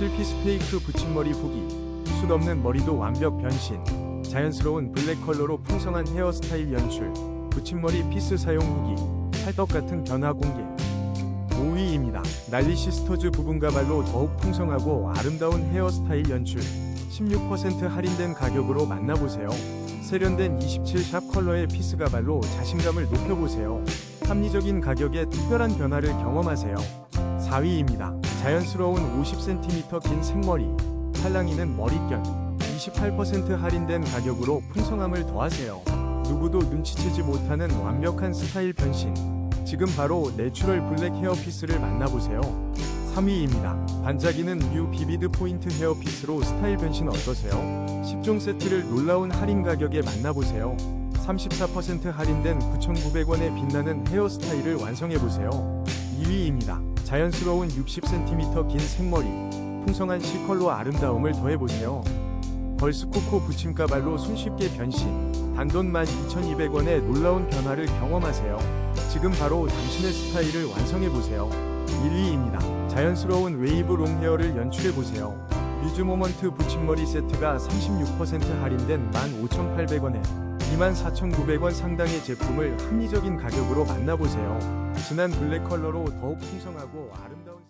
실피스 페이크 붙임머리 후기 숱 없는 머리도 완벽 변신 자연스러운 블랙 컬러로 풍성한 헤어스타일 연출 붙임머리 피스 사용 후기 찰떡 같은 변화 공개 5위입니다. 날리 시스터즈 부분 가발로 더욱 풍성하고 아름다운 헤어스타일 연출 16% 할인된 가격으로 만나보세요. 세련된 27샵 컬러의 피스 가발로 자신감을 높여보세요. 합리적인 가격에 특별한 변화를 경험하세요. 4위입니다. 자연스러운 50cm 긴 생머리 팔랑이는 머릿결 28% 할인된 가격으로 풍성함을 더하세요. 누구도 눈치채지 못하는 완벽한 스타일 변신 지금 바로 내추럴 블랙 헤어피스를 만나보세요. 3위입니다. 반짝이는 뮤 비비드 포인트 헤어피스로 스타일 변신 어떠세요? 10종 세트를 놀라운 할인 가격에 만나보세요. 34% 할인된 9,900원에 빛나는 헤어스타일을 완성해보세요. 2위입니다. 자연스러운 60cm 긴 생머리, 풍성한 C컬러 아름다움을 더해보세요. 걸스코코 붙임가발로 손쉽게 변신, 단돈 12,200원의 놀라운 변화를 경험하세요. 지금 바로 당신의 스타일을 완성해보세요. 1위입니다. 자연스러운 웨이브 롱 헤어를 연출해보세요. 뮤즈 모먼트 붙임머리 세트가 36% 할인된 15,800원에 24,900원 상당의 제품을 합리적인 가격으로 만나보세요. 진한 블랙 컬러로 더욱 풍성하고 아름다운